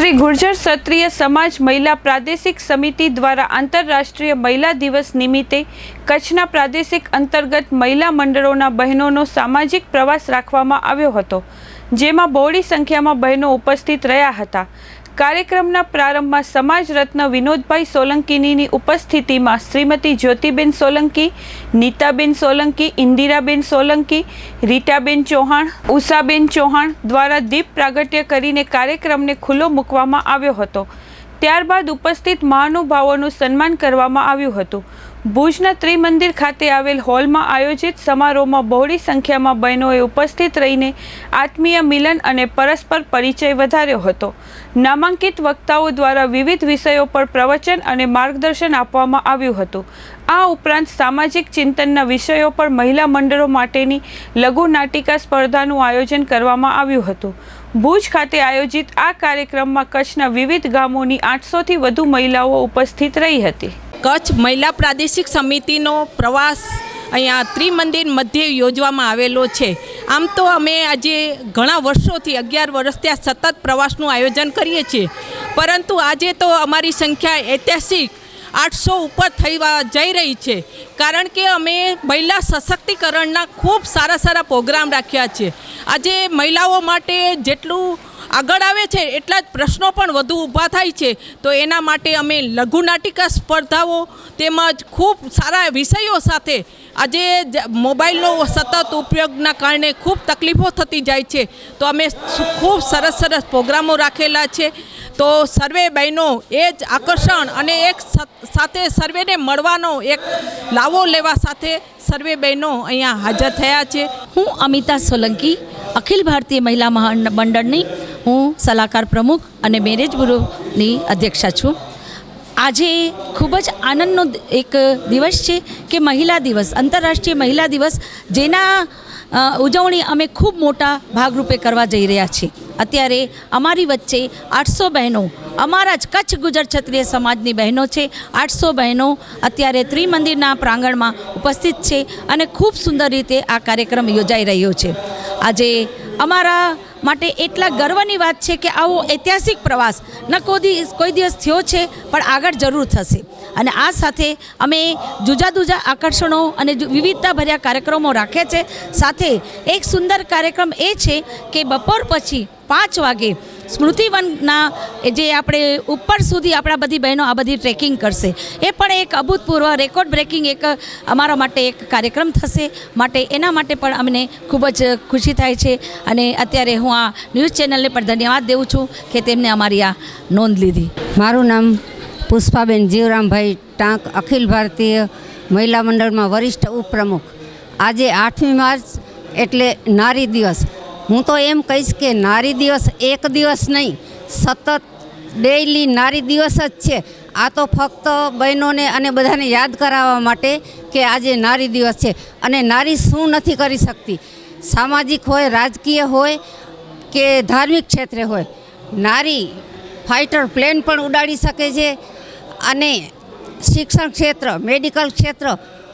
શ્રી ગુર્જર ક્ષત્રિય સમાજ મહિલા પ્રાદેશિક સમિતિ દ્વારા આંતરરાષ્ટ્રીય મહિલા દિવસ નિમિત્તે કચ્છના પ્રાદેશિક અંતર્ગત મહિલા મંડળોના બહેનોનો સામાજિક પ્રવાસ રાખવામાં આવ્યો હતો, જેમાં બહોળી સંખ્યામાં બહેનો ઉપસ્થિત રહ્યા હતા. કાર્યક્રમના પ્રારંભમાં સમાજ રત્ન વિનોદભાઈ સોલંકીની ઉપસ્થિતિમાં શ્રીમતી જ્યોતિબેન સોલંકી, નીતાબેન સોલંકી, ઇન્દિરાબેન સોલંકી, રીટાબેન ચૌહાણ, ઉષાબેન ચૌહાણ દ્વારા દીપ પ્રાગટ્ય કરીને કાર્યક્રમને ખુલ્લો મૂકવામાં આવ્યો હતો. ત્યારબાદ ઉપસ્થિત મહાનુભાવોનું સન્માન કરવામાં આવ્યું હતું. ભુજના ત્રિમંદિર ખાતે આવેલ હોલમાં આયોજિત સમારોહમાં બહોળી સંખ્યામાં બહેનોએ ઉપસ્થિત રહીને આત્મીય મિલન અને પરસ્પર પરિચય વધાર્યો હતો. નામાંકિત વક્તાઓ દ્વારા વિવિધ વિષયો પર પ્રવચન અને માર્ગદર્શન આપવામાં આવ્યું હતું. આ ઉપરાંત સામાજિક ચિંતનના વિષયો પર મહિલા મંડળો માટેની લઘુ નાટિકા સ્પર્ધાનું આયોજન કરવામાં આવ્યું હતું. ભુજ ખાતે આયોજિત આ કાર્યક્રમમાં કચ્છના વિવિધ ગામોની આઠસોથી વધુ મહિલાઓ ઉપસ્થિત રહી હતી. કચ્છ મહિલા પ્રાદેશિક સમિતિનો પ્રવાસ અહીંયા ત્રિમંદિર મધ્યે યોજવામાં આવેલો છે. આમ તો અમે આજે ઘણા વર્ષોથી અગિયાર વર્ષથી આ સતત પ્રવાસનું આયોજન કરીએ છીએ. પરંતુ આજે તો અમારી સંખ્યા ઐતિહાસિક આઠસો ઉપર થવા જઈ રહી છે. કારણ કે અમે મહિલા સશક્તિકરણના ખૂબ સારા સારા પ્રોગ્રામ રાખ્યા છે. આજે મહિલાઓ માટે જેટલું આગળ આવે છે એટલા જ પ્રશ્નો પણ વધુ ઊભા થાય છે. તો એના માટે અમે લઘુનાટિકા સ્પર્ધાઓ તેમજ ખૂબ સારા વિષયો સાથે આજે મોબાઈલનો સતત ઉપયોગના કારણે ખૂબ તકલીફો થતી જાય છે. તો અમે ખૂબ સરસ સરસ પ્રોગ્રામો રાખેલા છે. તો સર્વે બહેનો એ જ આકર્ષણ અને એક સાથે સર્વેને મળવાનો એક લાવો લેવા સાથે સર્વે બહેનો અહીંયા હાજર થયા છે. હું અમિતા સોલંકી, અખિલ ભારતીય મહિલા મહા- મંડળની હું સલાહકાર પ્રમુખ અને મેરેજ બ્યુરોની અધ્યક્ષા છું. આજે ખૂબ જ આનંદનો એક દિવસ છે કે મહિલા દિવસ, આંતરરાષ્ટ્રીય મહિલા દિવસ, જેના ઉજવણી અમે ખૂબ મોટા ભાગરૂપે કરવા જઈ રહ્યા છીએ. અત્યારે અમારી વચ્ચે આઠસો બહેનો, અમારા જ કચ્છ ગુજર ક્ષત્રિય સમાજની બહેનો છે, આઠસો બહેનો અત્યારે ત્રિમંદિરના પ્રાંગણમાં ઉપસ્થિત છે અને ખૂબ સુંદર રીતે આ કાર્યક્રમ યોજાઈ રહ્યો છે. આજે અમારા માટે એટલા ગર્વની વાત છે કે આવો ઐતિહાસિક પ્રવાસ ન કોઈ કોઈ દિવસ થયો છે, પણ આગળ જરૂર થશે. અને આ સાથે અમે જુદા જુદા આકર્ષણો અને વિવિધતાભર્યા કાર્યક્રમો રાખે છે. સાથે એક સુંદર કાર્યક્રમ એ છે કે બપોર પછી પાંચ વાગે સ્મૃતિવનના જે આપણે ઉપર સુધી આપણા બધી બહેનો આ બધી ટ્રેકિંગ કરશે. એ પણ એક અભૂતપૂર્વ રેકોર્ડ બ્રેકિંગ એક અમારા માટે એક કાર્યક્રમ થશે. માટે એના માટે પણ અમને ખૂબ જ ખુશી થાય છે. અને અત્યારે હું આ ન્યૂઝ ચેનલને પણ ધન્યવાદ દેવું છું કે તેમને અમારી આ નોંધ લીધી. મારું નામ પુષ્પાબેન જીવરામભાઈ ટાંક, અખિલ ભારતીય મહિલા મંડળમાં વરિષ્ઠ ઉપપ્રમુખ. આજે આઠમી માર્ચ એટલે નારી દિવસ. હું તો એમ કહીશ કે નારી દિવસ એક દિવસ નહીં, સતત ડેઈલી નારી દિવસ જ છે. આ તો ફક્ત બહેનોને અને બધાને યાદ કરાવવા માટે કે આજે નારી દિવસ છે. અને નારી શું નથી કરી શકતી? સામાજિક હોય, રાજકીય હોય કે ધાર્મિક ક્ષેત્રે હોય, નારી ફાઇટર પ્લેન પણ ઉડાડી શકે છે અને શિક્ષણ ક્ષેત્ર, મેડિકલ ક્ષેત્ર,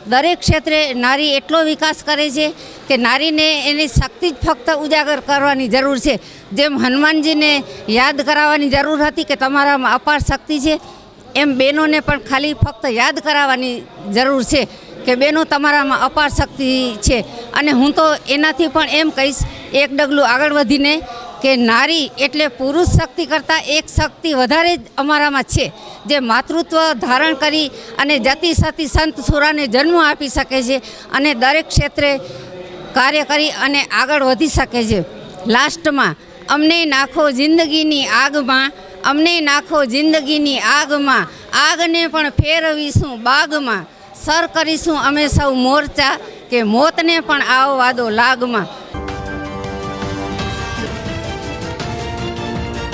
દરેક ક્ષેત્રે નારી એટલો વિકાસ કરે છે કે નારીને એની શક્તિ જ ફક્ત ઉજાગર કરવાની જરૂર છે. જેમ હનુમાનજીને યાદ કરાવવાની જરૂર હતી કે તમારામાં અપાર શક્તિ છે, એમ બહેનોને પણ ખાલી ફક્ત યાદ કરાવવાની જરૂર છે કે બહેનો તમારામાં અપાર શક્તિ છે. અને હું તો એનાથી પણ એમ કહીશ, એક ડગલું આગળ વધીને કે નારી એટલે પુરુષ શક્તિ કરતાં એક શક્તિ વધારે જ અમારામાં છે, જે માતૃત્વ ધારણ કરી અને જતી, સતી, સંત, સુરાને જન્મ આપી શકે છે અને દરેક ક્ષેત્રે કાર્ય કરી અને આગળ વધી શકે છે. લાસ્ટમાં, અમને નાખો જિંદગીની આગમાં, અમને નાખો જિંદગીની આગમાં, આગને પણ ફેરવીશું બાગમાં. સર કરીશું અમે સૌ મોરચા કે મોતને પણ આવવા દો લાગમાં.